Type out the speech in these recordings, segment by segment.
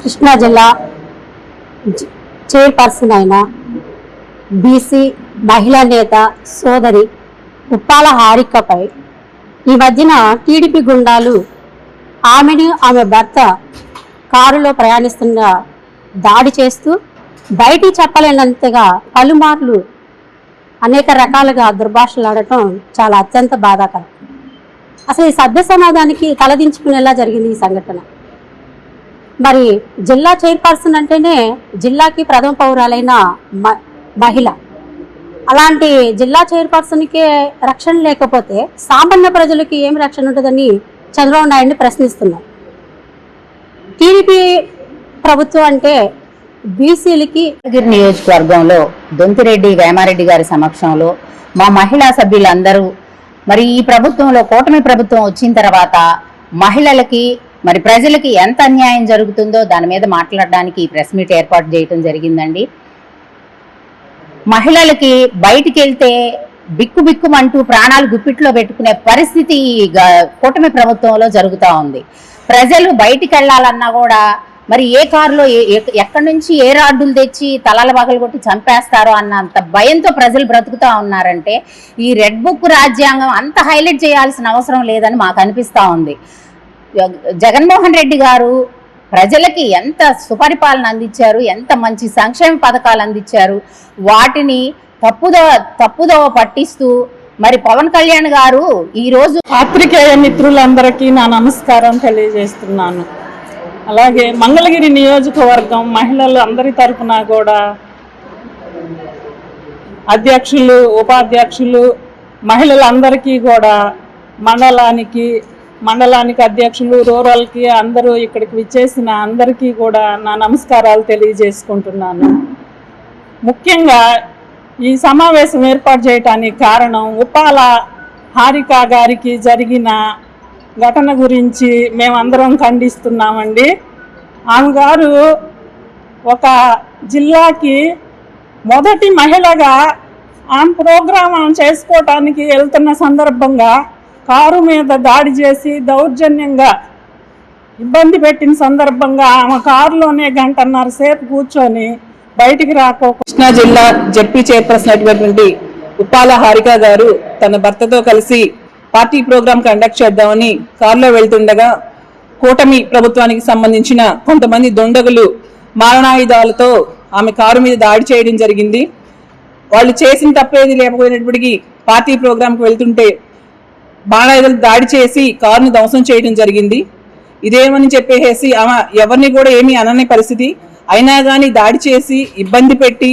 కృష్ణా జిల్లా చైర్పర్సన్ అయిన బీసీ మహిళా నేత సోదరి ఉప్పాల హారికపై ఈ మధ్యన టీడీపీ గుండాలు ఆమెను ఆమె భర్త కారులో ప్రయాణిస్తున్న దాడి చేస్తూ బయటికి చెప్పలేనంతగా పలుమార్లు అనేక రకాలుగా దుర్భాషలాడటం చాలా అత్యంత బాధాకరం. అసలు ఈ సభ్య సమాజానికి తలదించుకునేలా జరిగింది ఈ సంఘటన. మరి జిల్లా చైర్పర్సన్ అంటేనే జిల్లాకి ప్రథమ పౌరాలైన మ- మహిళ. అలాంటి జిల్లా చైర్పర్సన్కే రక్షణ లేకపోతే సామాన్య ప్రజలకి ఏం రక్షణ ఉంటుందని చంద్రబాబు నాయుడిని ప్రశ్నిస్తున్నారు. టీడీపీ ప్రభుత్వం అంటే బీసీలకి గిరి నియోజకవర్గంలో దొంతిరెడ్డి వేమారెడ్డి గారి సమక్షంలో మా మహిళా సభ్యులందరూ మరి ఈ ప్రభుత్వంలో కూటమి ప్రభుత్వం వచ్చిన తర్వాత మహిళలకి మరి ప్రజలకి ఎంత అన్యాయం జరుగుతుందో దాని మీద మాట్లాడడానికి ఈ ప్రెస్ మీట్ ఏర్పాటు చేయడం జరిగిందండి. మహిళలకి బయటికి వెళ్తే బిక్కు బిక్కుమంటూ ప్రాణాలు గుప్పిట్లో పెట్టుకునే పరిస్థితి కూటమి ప్రభుత్వంలో జరుగుతూ ఉంది. ప్రజలు బయటికి వెళ్ళాలన్నా కూడా మరి ఏ కారులో ఏ- ఎక్- ఎక్కడి నుంచి ఏ రాడ్డులు తెచ్చి తలాల పగలు కొట్టి చంపేస్తారో అన్నంత భయంతో ప్రజలు బ్రతుకుతా ఉన్నారంటే ఈ రెడ్ బుక్ రాజ్యాంగం అంత హైలైట్ చేయాల్సిన అవసరం లేదని మాకు అనిపిస్తూ ఉంది. జగన్మోహన్ రెడ్డి గారు ప్రజలకి ఎంత సుపరిపాలన అందించారు ఎంత మంచి సంక్షేమ పథకాలు అందించారు వాటిని తప్పుదో తప్పుదోవ పట్టిస్తూ మరి పవన్ కళ్యాణ్ గారు ఈరోజు పాత్రికేయ మిత్రులందరికీ నా నమస్కారం తెలియజేస్తున్నాను. అలాగే మంగళగిరి నియోజకవర్గం మహిళలు అందరి తరఫున కూడా అధ్యక్షులు ఉపాధ్యక్షులు మహిళలందరికీ కూడా మండలానికి మండలానికి అధ్యక్షులు రూరల్కి అందరూ ఇక్కడికి విచ్చేసిన అందరికీ కూడా నా నమస్కారాలు తెలియజేసుకుంటున్నాను. ముఖ్యంగా ఈ సమావేశం ఏర్పాటు చేయటానికి కారణం ఉపాల హారిక గారికి జరిగిన ఘటన గురించి మేమందరం ఖండిస్తున్నామండి. ఆమె గారు ఒక జిల్లాకి మొదటి మహిళగా ఆమె ప్రోగ్రామ్ ఆమె చేసుకోవటానికి వెళ్తున్న సందర్భంగా కారు మీద దాడి చేసి దౌర్జన్యంగా ఇబ్బంది పెట్టిన సందర్భంగా ఆమె కారులోనే గంటన్నర సేపు కూర్చొని బయటికి రాకో. కృష్ణా జిల్లా జడ్పీ చైర్పర్సన్ అయినటువంటి ఉప్పాల హారిక గారు తన భర్తతో కలిసి పార్టీ ప్రోగ్రాం కండక్ట్ చేద్దామని కారులో వెళ్తుండగా కూటమి ప్రభుత్వానికి సంబంధించిన కొంతమంది దొండగులు మారణాయుధాలతో ఆమె కారు మీద దాడి చేయడం జరిగింది. వాళ్ళు చేసిన తప్పేది లేకపోయినప్పటికీ పార్టీ ప్రోగ్రాంకి వెళ్తుంటే బాణాయుధాలు దాడి చేసి కారును ధ్వంసం చేయడం జరిగింది. ఇదేమని చెప్పేసి ఆమె ఎవరిని కూడా ఏమీ అనని పరిస్థితి. అయినా కానీ దాడి చేసి ఇబ్బంది పెట్టి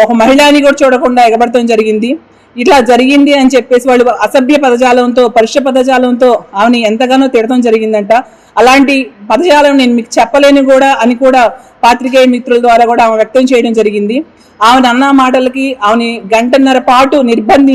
ఒక మహిళని కూడా చూడకుండా ఎగబడటం జరిగింది. ఇట్లా జరిగింది అని చెప్పేసి వాళ్ళు అసభ్య పదజాలంతో పరుష పదజాలంతో ఆమెని ఎంతగానో తిడటం జరిగిందంట. అలాంటి పదజాలం నేను మీకు చెప్పలేను కూడా అని కూడా పాత్రికేయ మిత్రుల ద్వారా కూడా ఆమె వ్యక్తం చేయడం జరిగింది. ఆమె అన్న మాటలకి ఆమెని గంటన్నర పాటు నిర్బంధించి